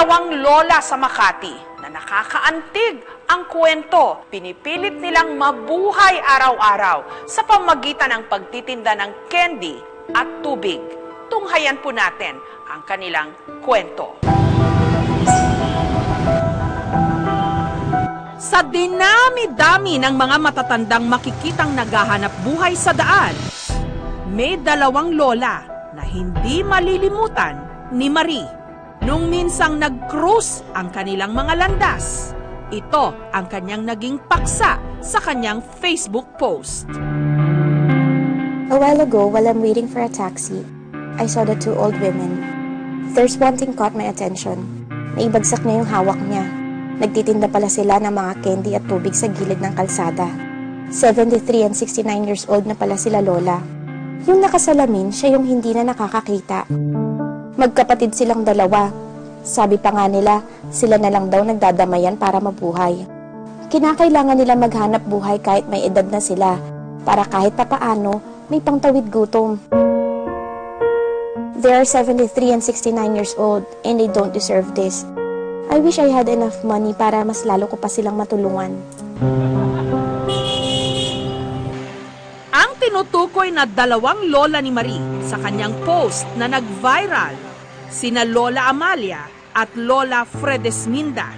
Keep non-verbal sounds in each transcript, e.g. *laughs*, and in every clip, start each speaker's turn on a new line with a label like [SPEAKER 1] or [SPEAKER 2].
[SPEAKER 1] dalawang lola sa Makati na nakakaantig ang kwento. Pinipilit nilang mabuhay araw-araw sa pamagitan ng pagtitinda ng candy at tubig. Tunghayan po natin ang kanilang kwento. Sa dinami-dami ng mga matatandang makikitang naghahanap buhay sa daan, may dalawang lola na hindi malilimutan ni Marie nung minsang nag-cruise ang kanilang mga landas. Ito ang kanyang naging paksa sa kanyang Facebook post.
[SPEAKER 2] A while ago, while I'm waiting for a taxi, I saw the two old women. Thirst wanting caught my attention. Naibagsak niya yung hawak niya. Nagtitinda pala sila ng mga candy at tubig sa gilid ng kalsada. 73 and 69 years old na pala sila lola. Yung nakasalamin, siya yung hindi na nakakakita. Magkapatid silang dalawa. Sabi pa nga nila, sila na lang daw nagdadamayan para mabuhay. Kinakailangan nila maghanap buhay kahit may edad na sila para kahit papaano may pangtawid gutom. They are 73 and 69 years old and they don't deserve this. I wish I had enough money para mas lalo ko pa silang matulungan.
[SPEAKER 1] Ang tinutukoy na dalawang lola ni Marie sa kanyang post na nag-viral, sina Lola Amalia at Lola Fredesminda.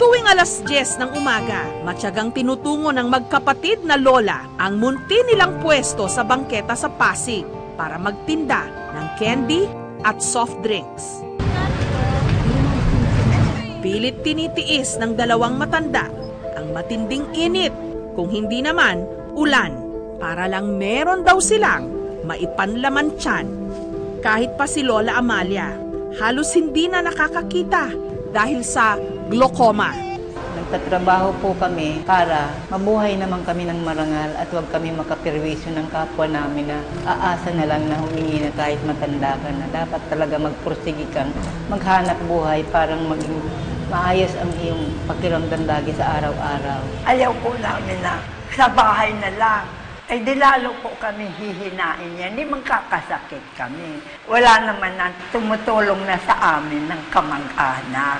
[SPEAKER 1] Tuwing alas 10 ng umaga, matyagang tinutungo ng magkapatid na lola ang munti nilang pwesto sa bangketa sa Pasig para magtinda ng candy at soft drinks. Pilit tinitiis ng dalawang matanda ang matinding init, kung hindi naman ulan, para lang meron daw silang maipanlaman tiyan. Kahit pa si Lola Amalia, halos hindi na nakakakita dahil sa glaucoma.
[SPEAKER 3] Nagtatrabaho po kami para mabuhay naman kami ng marangal at huwag kami makapirwisyo ng kapwa namin na aasa na lang na humingi na kahit matanda ka na. Dapat talaga magpursigi kang maghanap buhay parang maging maayos ang iyong pakiramdam lagi sa araw-araw.
[SPEAKER 4] Ayaw po namin na sa bahay na lang. Ay di lalo po kami hihinain yan. Di magkakasakit kami. Wala naman na tumutulong na sa amin ng kamag-anak.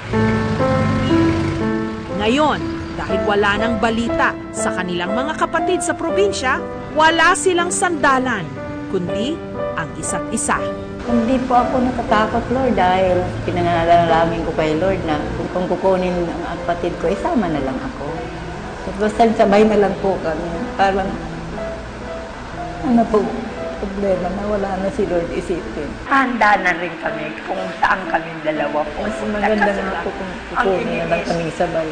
[SPEAKER 1] Ngayon, dahil wala nang balita sa kanilang mga kapatid sa probinsya, wala silang sandalan, kundi ang isa't isa.
[SPEAKER 3] Hindi po ako natatakot, Lord, dahil pinanalangin ko kay Lord na kung kukunin ang kapatid ko, isama na lang ako. At basta sabay na lang po kami. Parang, ano po, problema na wala na si Lord isipin.
[SPEAKER 4] Handa na rin kami kung saan kami dalawa po.
[SPEAKER 3] Mas maganda nga po kung kukunin na lang kami sabay.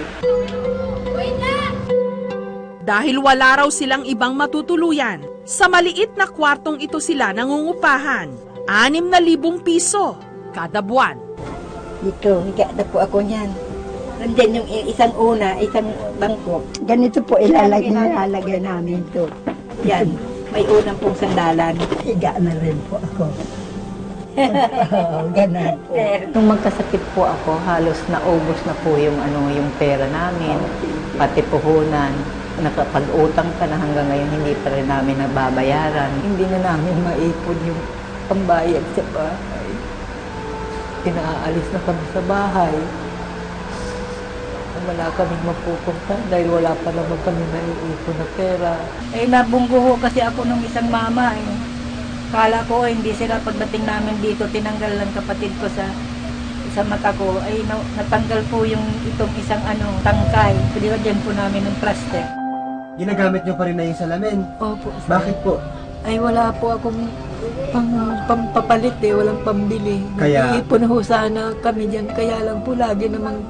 [SPEAKER 1] Dahil wala raw silang ibang matutuluyan, sa maliit na kwartong ito sila nangungupahan. Anim na libong piso kada buwan.
[SPEAKER 5] Dito, higa na po ako niyan. Nandiyan yung isang una, isang bangko. Ganito po ilalagay, ilalagay namin to. Yan, may unang pong sandalan. Higa na rin po ako. Ganun po. *laughs*
[SPEAKER 3] Nung magkasakit po ako, halos naubos na po yung, ano, yung pera namin, pati puhunan. Nakapag-utang pa na hanggang ngayon hindi pa rin namin nababayaran. Hindi na namin maipon yung pambayad sa bahay. Pinaalis na kami sa bahay. Wala kaming mapupunta dahil wala pa naman kami naiipon na pera.
[SPEAKER 5] Eh, nabunggo ho kasi ako nung isang mama eh. Kala ko hindi sila pagdating namin dito, tinanggal ng kapatid ko sa sa mata ko, ay na, natanggal po yung itong isang ano, tangkay. Pinilagyan po namin ng plaster.
[SPEAKER 6] Ginagamit nyo pa rin na yung salamin.
[SPEAKER 5] Opo. sir.
[SPEAKER 6] Bakit po?
[SPEAKER 5] Ay wala po akong pang, pampapalit eh, walang pambili.
[SPEAKER 6] Kaya-
[SPEAKER 5] Nag-iipon ho sana kami dyan, kaya lang po lagi namang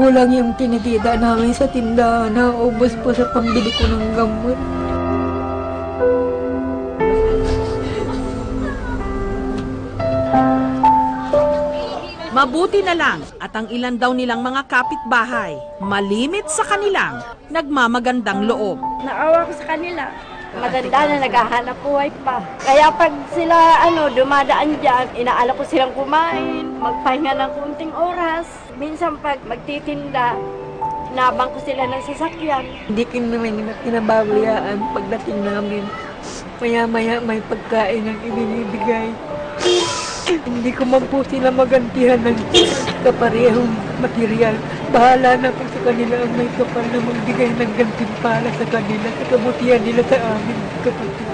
[SPEAKER 5] kulang yung tinitita namin sa tindahan. Naubos po sa pambili ko ng gamot.
[SPEAKER 1] Mabuti na lang at ang ilan daw nilang mga kapitbahay, malimit sa kanilang nagmamagandang loob.
[SPEAKER 7] Naawa ko sa kanila. Maganda na naghahanap buhay pa. Kaya pag sila ano dumadaan dyan, inaala ko silang kumain, magpahinga ng kunting oras. Minsan pag magtitinda, nabang ko sila ng sasakyan.
[SPEAKER 5] Hindi ko naman kinababayaan pagdating namin. Maya-maya may pagkain ang ibinibigay. Hindi ko man po sila magantihan ng kaparehong material. Bahala na po sa kanila ang may kapal na magbigay ng gantimpala sa kanila sa kabutihan nila sa amin, kapatid.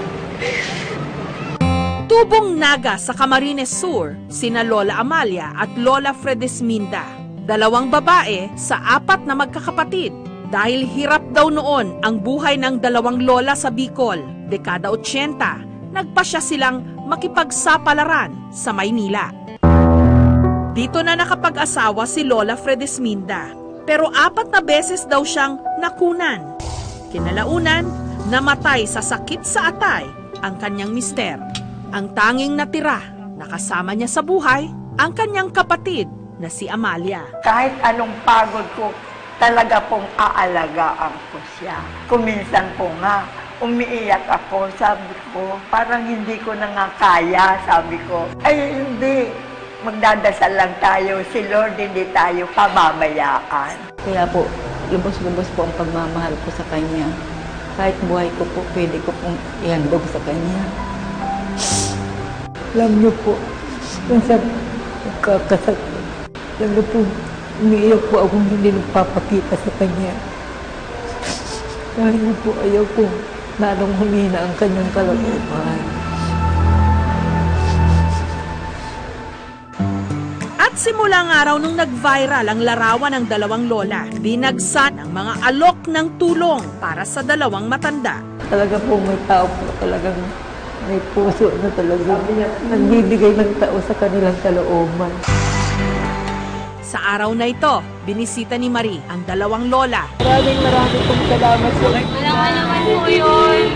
[SPEAKER 1] Tubong naga sa Camarines Sur, sina Lola Amalia at Lola Fredesminda. Dalawang babae sa apat na magkakapatid. Dahil hirap daw noon ang buhay ng dalawang lola sa Bicol, dekada 80, nagpasya silang makipagsapalaran sa Maynila. Dito na nakapag-asawa si Lola Fredesminda, pero apat na beses daw siyang nakunan. Kinalaunan, namatay sa sakit sa atay ang kanyang mister. Ang tanging natira na kasama niya sa buhay, ang kanyang kapatid na si Amalia.
[SPEAKER 4] Kahit anong pagod ko, talaga pong aalagaan ko siya. Kuminsan po nga, umiiyak ako, sabi ko, parang hindi ko na nga kaya, sabi ko. Ay, hindi. Magdadasal lang tayo, si Lord hindi tayo pababayaan.
[SPEAKER 3] Kaya po, lubos-lubos po ang pagmamahal ko sa kanya. Kahit buhay ko po, pwede ko pong ihandog sa kanya. Alam niyo po, kung sa niyo po, umiiyak po akong hindi nagpapakita sa kanya. Dahil po ayaw ko lalong humina ang kanyang kalooban.
[SPEAKER 1] At simulang araw nung nag-viral ang larawan ng dalawang lola, binagsan ang mga alok ng tulong para sa dalawang matanda.
[SPEAKER 3] Talaga po may tao po talagang may puso na talagang nagbibigay ng tao sa kanilang kalooban.
[SPEAKER 1] Sa araw na ito, binisita ni Marie ang dalawang lola.
[SPEAKER 5] Maraming maraming pong salamat po.
[SPEAKER 8] Wala naman po yun.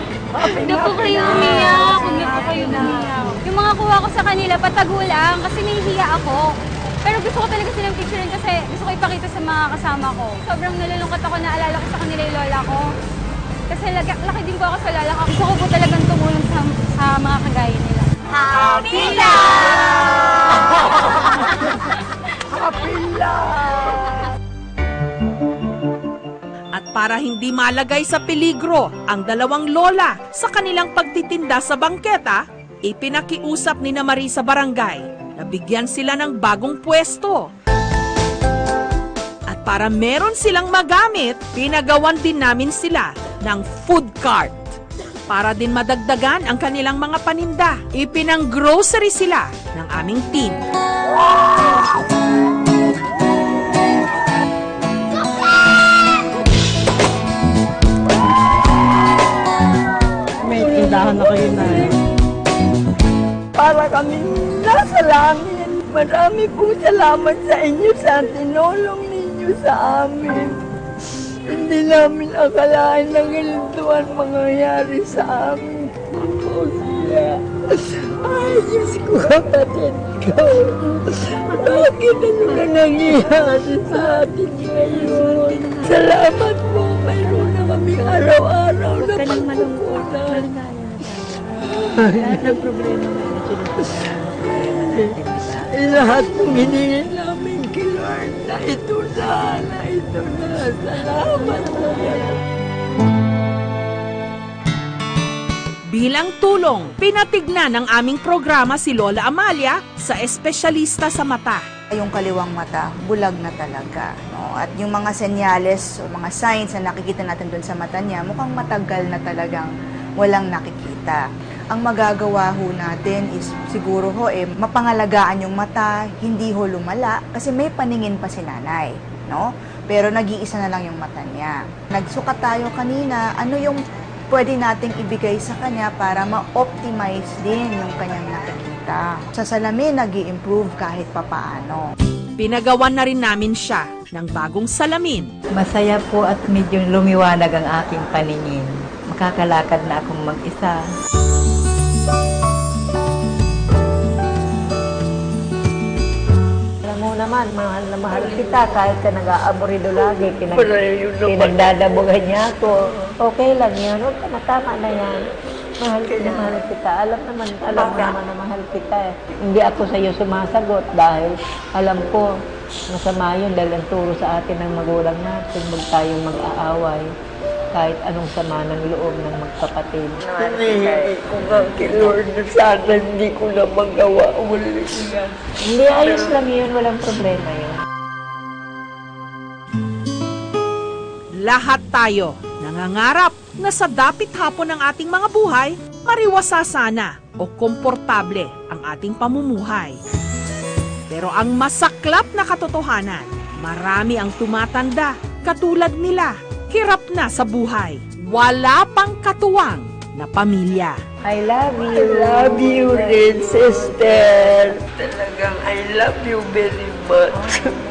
[SPEAKER 8] Na po kayo umiyak. Na po kayo umiyak. Yung mga kuha ko sa kanila, patago lang kasi nahihiya ako. Pero gusto ko talaga silang picturein kasi gusto ko ipakita sa mga kasama ko. Sobrang nalulungkot ako na alala ko sa kanila yung lola ko. Kasi laki, laki din po ako sa lola ko. Gusto ko po talagang tumulong sa, sa mga kagaya nila. Happy
[SPEAKER 1] At para hindi malagay sa peligro ang dalawang lola sa kanilang pagtitinda sa bangketa, ipinakiusap ni na Marie sa barangay na bigyan sila ng bagong pwesto. At para meron silang magamit, pinagawan din namin sila ng food cart. Para din madagdagan ang kanilang mga paninda, ipinang grocery sila ng aming team.
[SPEAKER 3] May tindahan na kayo na.
[SPEAKER 4] Para kami nasa langit. Marami po salamat sa inyo sa tinulong ninyo sa amin. Hindi namin akalain na ganito ang mangyayari sa amin. Po siya. Ay, Diyos ko, kapatid ko. Bakit ano na nangyayari sa atin ngayon? Salamat po. Mayroon na kami araw-araw na pagkukunan. Lahat ng hiningi namin kay Lord na ito na, na ito na. Salamat po.
[SPEAKER 1] Bilang tulong, pinatignan ng aming programa si Lola Amalia sa espesyalista sa mata.
[SPEAKER 9] yung kaliwang mata, bulag na talaga. No? At yung mga senyales o mga signs na nakikita natin doon sa mata niya, mukhang matagal na talagang walang nakikita. Ang magagawa ho natin is siguro ho eh, mapangalagaan yung mata, hindi ho lumala, kasi may paningin pa si nanay. No? Pero nag-iisa na lang yung mata niya. Nagsukat tayo kanina, ano yung pwede nating ibigay sa kanya para ma-optimize din yung kanyang nakikita. Sa salamin, nag improve kahit papaano.
[SPEAKER 1] Pinagawan na rin namin siya ng bagong salamin.
[SPEAKER 3] Masaya po at medyo lumiwanag ang aking paningin. Makakalakad na akong mag-isa. Alam mo naman, mahal na mahal kita kahit ka nag-aaburido lagi. Pinag pinagdadabugan niya ako. Okay lang yan. Huwag ka na, tama na yan. Mahal kita, mahal kita. Alam naman, alam mo naman na mahal kita. eh. Hindi ako sa iyo sumasagot dahil alam ko masama yun dahil ang turo sa atin ng magulang natin, huwag tayong mag-aaway. kahit anong sama ng loob ng magkapatid.
[SPEAKER 4] Humihingi ko nga kay Lord na sana hindi ko na magawa uli yan.
[SPEAKER 3] Hindi, ayos lang yun. Walang problema yun.
[SPEAKER 1] Lahat tayo nangangarap na sa dapit hapon ng ating mga buhay, mariwasa sana o komportable ang ating pamumuhay. Pero ang masaklap na katotohanan, marami ang tumatanda katulad nila, hirap na sa buhay, wala pang katuwang na pamilya.
[SPEAKER 3] I love
[SPEAKER 4] I
[SPEAKER 3] you.
[SPEAKER 4] love you rin, sister. Talagang I love you very much. *laughs*